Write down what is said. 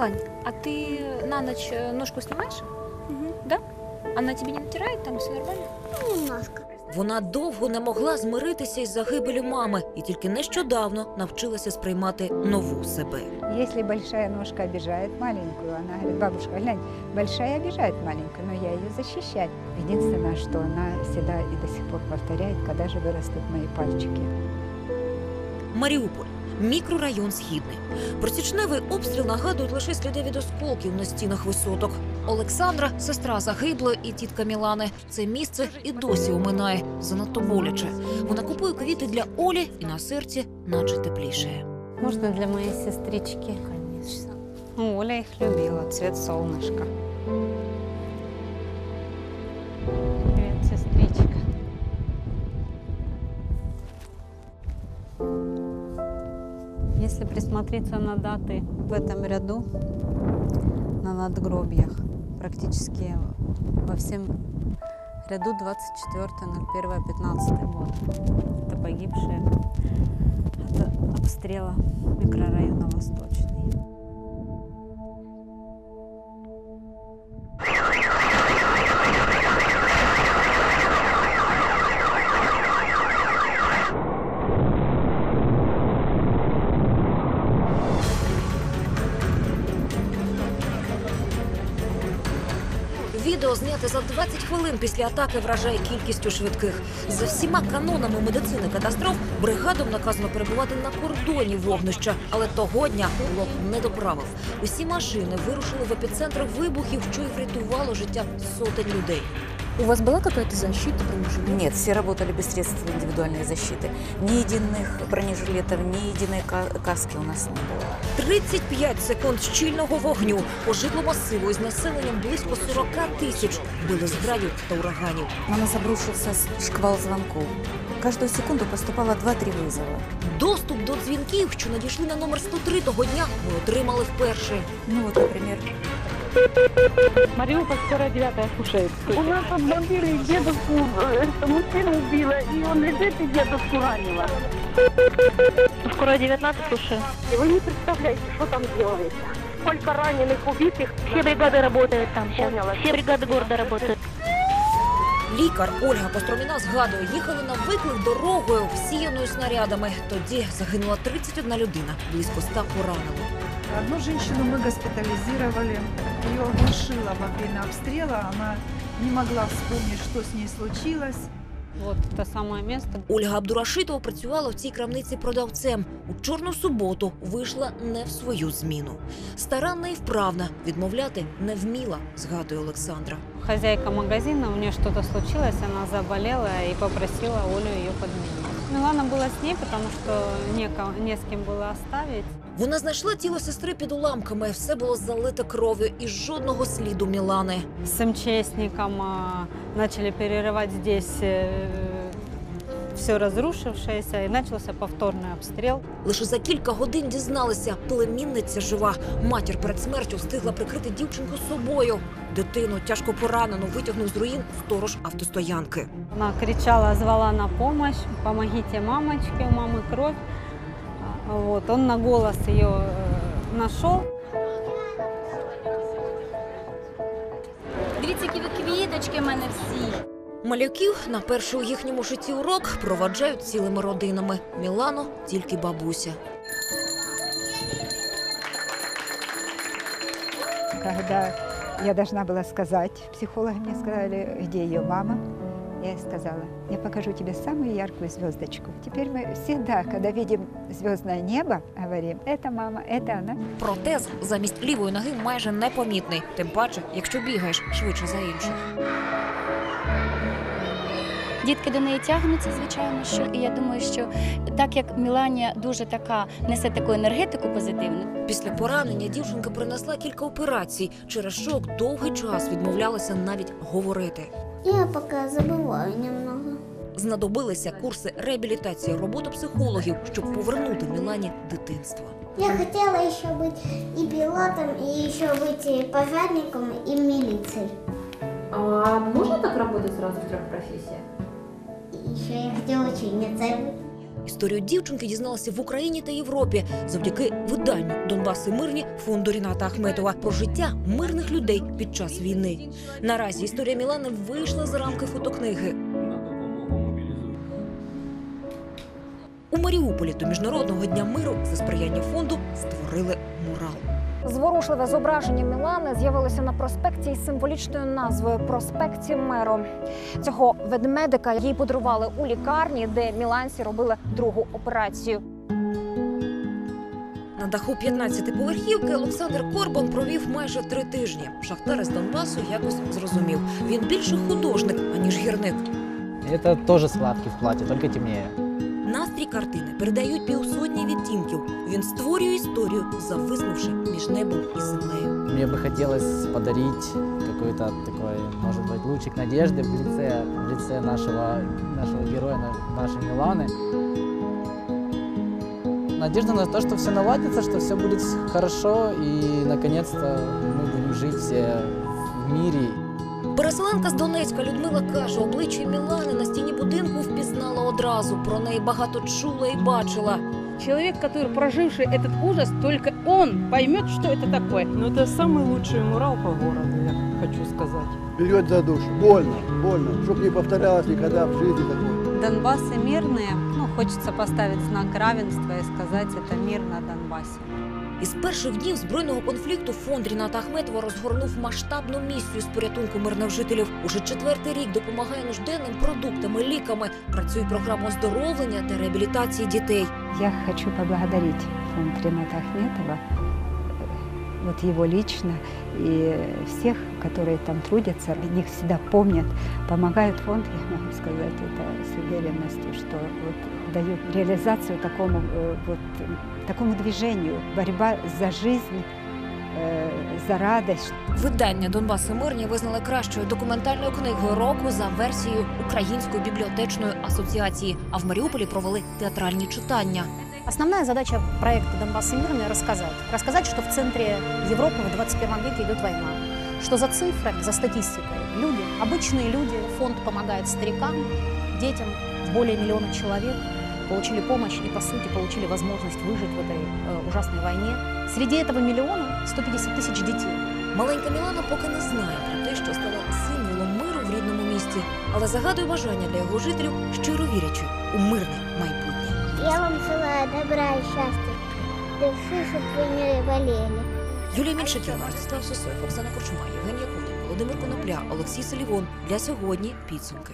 Милань, а ты на ночь э, ножку снимаешь? Да? Она тебе не натирает, там все нормально? Немножко. Вона довго не могла змиритися із загибелю мами і тільки нещодавно навчилася сприймати нову себе. Если большая ножка обижает маленькую, она говорит, бабушка, глянь, большая обижает маленькую, но я ее защищать. Единственное, что она всегда и до сих пор повторяет, когда же вырастут мои пальчики. Маріуполь. Мікрорайон Східний. Про січневий обстріл нагадують лише сліди від осколків на стінах висоток. Олександра, сестра загиблої і тітка Мілани. Це місце і досі оминає занадто боляче. Вона купує квіти для Олі і на серці, наче тепліше. Можно для моей сестрички? Конечно. Ну, Оля их любила, цвет солнышка. Если присмотреться на даты в этом ряду, на надгробиях, практически во всем ряду 24.01.15 год. Это погибшие от обстрела микрорайона Восточный. Відео зняте за 20 хвилин після атаки вражає кількістю швидких. За всіма канонами медицини катастроф бригадам наказано перебувати на кордоні вогнища, але того дня лоб не доправив. Усі машини вирушили в епіцентр вибухів, що й врятувало життя сотень людей. У вас была какая-то защита бронежилета? Нет, все работали без средств индивидуальной защиты. Ни единых бронежилетов, ни единой ка- каски у нас не было. 35 секунд щільного вогню по житлу масиву із населенням близько 40 тисяч били з градів та ураганів. На нас обрушился с- шквал звонков. Каждую секунду поступало 2-3 вызова. Доступ до дзвінків, що надійшли на номер 103 того дня, ми отримали вперше. Ну вот, например, Мариуполь, скоро 9 слушает. У нас там бомбили дедушку, э, мужчину убила, и он лежит и дедушку ранила. Скоро 19 слушаю. И вы не представляете, что там делается. Сколько раненых, убитых. Все бригады работают там сейчас. Поняла. Все бригады города работают. Лікар Ольга Костроміна згадує, їхали на виклик дорогою, всіяною снарядами. Тоді загинула 31 людина, близько 100 поранено. Одну женщину мы госпитализировали. Ее оглушило во время обстрела. Она не могла вспомнить, что с ней случилось. Вот это самое место. Ольга Абдурашитова працювала в цій крамниці продавцем. У чорну суботу вийшла не в свою зміну. Старанна і вправна, відмовляти не вміла, згадує Олександра. Хозяйка магазина, у нее что-то случилось, она заболела и попросила Олю ее подменить. Милана была с ней, потому что неко- не с кем было оставить. Вона знайшла тіло сестри під уламками. Все було залите кров'ю і жодного сліду Мілани. С МЧСником а, начали перерывать здесь все разрушившееся, и начался повторный обстрел. Лише за кілька годин дізналися, племінниця жива. Матір перед смертю встигла прикрити дівчинку собою. Дитину тяжко поранену витягнув з руїн сторож автостоянки. Она кричала, звала на помощь, помогите мамочке, у мамы кровь. А, Вот, он на голос ее э, нашел, Дивіться, які ви квіточки в мене всі. Малюків на перший у їхньому житті урок проваджають цілими родинами. Мілано тільки бабуся. Когда я должна была сказать, психологи мне сказали, где ее мама, я ей сказала, я покажу тебе самую яркую звездочку. Теперь мы всегда, когда видим звездное небо, говорим, это мама, это она. Протез замість лівої ноги майже непомітний, тим паче, якщо бігаєш швидше за інших. Дітки до неї тягнуться, звичайно, що і я думаю, що так як Міланія дуже така несе таку енергетику позитивну, Після поранення дівчинка принесла кілька операцій. Через шок довгий час відмовлялася навіть говорити. я поки забуваю немного. Знадобилися курси реабілітації, робота психологів, щоб повернути Мілані дитинство. Я хотела еще быть и пилотом, и еще быть и пожарником, и милицией. А можно так работать сразу в трех профессиях? Еще я хотела ученицей. Історію дівчинки дізналася в Україні та Європі завдяки виданню Донбас мирні фонду Ріната Ахметова про життя мирних людей під час війни. Наразі історія Мілани вийшла за рамки фотокниги. У Маріуполі до міжнародного дня миру за сприяння фонду створили мурал. Зворушливе зображення Мілани з'явилося на проспекті із символічною назвою Проспекті Меро. Цього ведмедика їй подарували у лікарні, де міланці робили другу операцію. На даху 15-поверхівки Олександр Корбан провів майже три тижні. Шахтар із Донбасу якось зрозумів. Він більше художник, аніж гірник. Это тоже складки в платье, только темнее. Настрій картини передають півсотні відтінків. Він створює історію, зависнувши між небом і землею. Мне бы хотелось подарить какой-то такой, может быть, лучик надежды в лице, в лице нашего, нашего героя, на- нашей Миланы. Надежда на то, что все наладится, что все будет хорошо и, наконец-то, мы будем жить все в мире Переселенка з Донецька Людмила каже, обличчя Мілани на стіні будинку впізнала одразу. Про неї багато чула і бачила. Человек, который проживший этот ужас, только он поймет, что это такое. Ну, это самый лучший мурал по городу, я хочу сказать. Берет за душу. Больно, больно. Чтоб не повторялось никогда в жизни такое. Донбассы мирные. Ну, хочется поставить знак равенства и сказать, это мир на Донбассе. Із перших днів збройного конфлікту фонд Ріната Ахметова розгорнув масштабну місію з порятунку мирних жителів. Уже четвертий рік допомагає нужденним продуктами, ліками. Працює програма оздоровлення та реабілітації дітей. Я хочу поблагодарить фонд Рената Ахметова, э, вот его лично и всех, которые там трудятся, о них всегда помнят, помогают фонд, я могу сказать это с уверенностью, что вот дают реализацию такому, э, вот, э, такому движению, борьба за жизнь, э, за радость, Видання Донбас і мирні визнали кращою документальною книгою року за версією Української бібліотечної асоціації. А в Маріуполі провели театральні читання. Основная задача проекта «Донбасс и мирный» – рассказать. Рассказать, что в центре Европы в 21 веке идет война. Что за цифрами, за статистикой люди, обычные люди, фонд помогает старикам, детям, более миллиона человек получили помощь и, по сути, получили возможность выжить в этой э, ужасной войне. Среди этого миллиона 150 тысяч детей. Маленька Мілана поки не знає про те, що стала символом миру в рідному місті, але загадує бажання для його жителів, щиро вірячи у мирне майбутнє. Я вам желаю добра и счастья. Души, чтобы вы не болели. Юлія Міншакіна, Ростислав Сосоєв, Оксана Корчума, Євген Якунін, Володимир Конопля, Олексій Селівон. Для сьогодні підсумки.